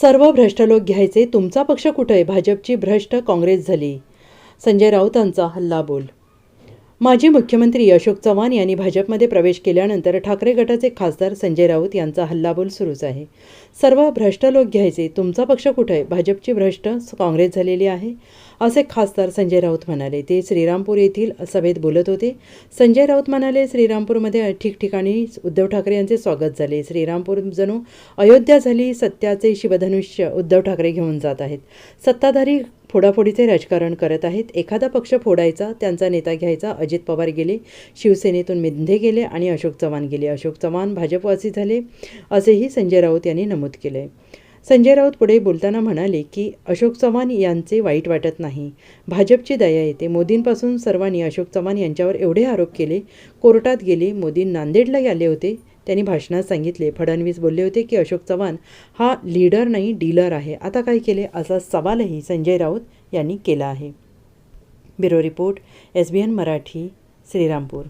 सर्व भ्रष्ट लोक घ्यायचे तुमचा पक्ष कुठं? आहे भाजपची भ्रष्ट काँग्रेस झाली. संजय राऊतांचा हल्लाबोल. माजी मुख्यमंत्री अशोक चव्हाण यांनी भाजपमध्ये प्रवेश केल्यानंतर ठाकरे गटाचे खासदार संजय राऊत यांचा हल्लाबोल सुरूच आहे. सर्व भ्रष्ट लोक घ्यायचे तुमचा पक्ष कुठं? आहे भाजपची भ्रष्ट काँग्रेस झालेली आहे. असे खासदार संजय राऊत म्हणाले. ते श्रीरामपूर येथील सभेत बोलत होते. संजय राऊत म्हणाले श्रीरामपूरमध्ये ठिकठिकाणी उद्धव ठाकरे यांचे स्वागत झाले. श्रीरामपूर जणू अयोध्या झाली सत्याचे शिवधनुष्य उद्धव ठाकरे घेऊन जात आहेत. सत्ताधारी फोडाफोडीचे राजकारण करत आहेत. एखादा पक्ष फोडायचा त्यांचा नेता घ्यायचा अजित पवार गेले शिवसेनेतून मिंधे गेले आणि अशोक चव्हाण गेले. अशोक चव्हाण भाजपवासी झाले असेही संजय राऊत यांनी नमूद केले. संजय राऊत पुढे बोलताना म्हणाले की अशोक चव्हाण यांचे वाईट वाटत नाही. भाजपची दया येते. मोदींपासून सर्वांनी अशोक चव्हाण यांच्यावर एवढे आरोप केले. कोर्टात गेले. मोदी नांदेडला आले होते. त्यांनी भाषणात सांगितले. फडणवीस बोलले होते की अशोक चव्हाण हा लीडर नाही डीलर आहे. आता काय केले? असा सवालही संजय राऊत यांनी केला आहे. Bureau report S B N Marathi Shrirampur.